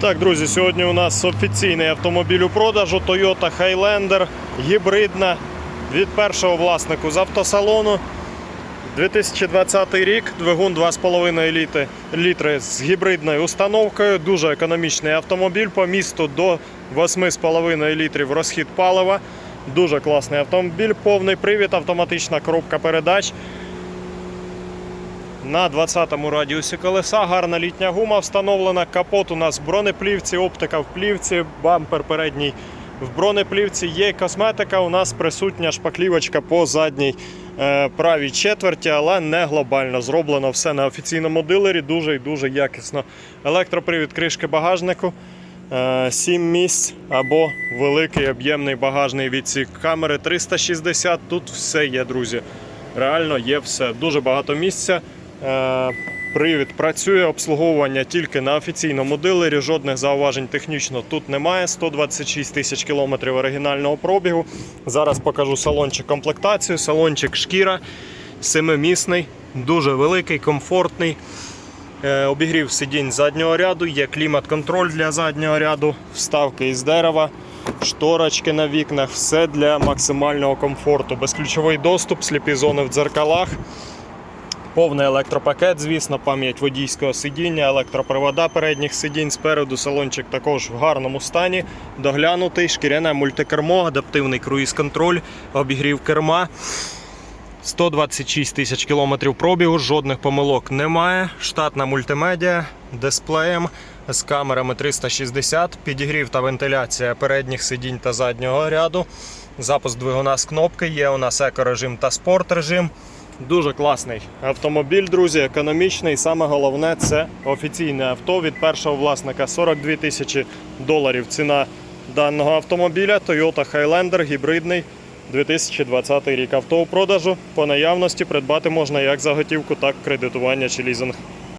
Так, друзі, сьогодні у нас офіційний автомобіль у продажу Toyota Highlander гібридна від першого власнику з автосалону. 2020 рік, двигун 2,5 літри, з гібридною установкою. Дуже економічний автомобіль по місту до 8,5 літрів розхід палива. Дуже класний автомобіль, повний привід, автоматична коробка передач. На 20-му радіусі колеса гарна літня гума встановлена. Капот у нас в бронеплівці, оптика в плівці, бампер передній в бронеплівці. Є косметика. У нас присутня шпаклівочка по задній е, правій четверті, але не глобально. Зроблено все на офіційному дилері. Дуже і дуже якісно. Електропривід кришки багажнику. 7 місць або великий об'ємний багажний відсік камери 360. Тут все є, друзі. Реально є все. Дуже багато місця. Е, Привід працює, обслуговування тільки на офіційному дилері. Жодних зауважень технічно тут немає. 126 тисяч кілометрів оригінального пробігу. Зараз покажу салончик комплектацію. Салончик шкіра, семимісний, дуже великий, комфортний. Е, Обігрів сидінь заднього ряду, є клімат-контроль для заднього ряду, вставки із дерева, шторочки на вікнах, все для максимального комфорту. Безключовий доступ, сліпі зони в дзеркалах. Повний електропакет, звісно, пам'ять водійського сидіння, електропривода передніх сидінь спереду. Салончик також в гарному стані. Доглянутий, шкіряне мультикермо, адаптивний круїз-контроль, обігрів керма. 126 тисяч кілометрів пробігу, жодних помилок немає. Штатна мультимедіа дисплеєм з камерами 360, підігрів та вентиляція передніх сидінь та заднього ряду. Запуск двигуна з кнопки, є у нас екорежим та спорт режим. Дуже класний автомобіль, друзі, економічний. Саме головне це офіційне авто від першого власника 42 тисячі доларів. Ціна даного автомобіля Toyota Highlander гібридний 2020 рік. Авто у продажу по наявності придбати можна як за готівку, так і кредитування чи лізинг.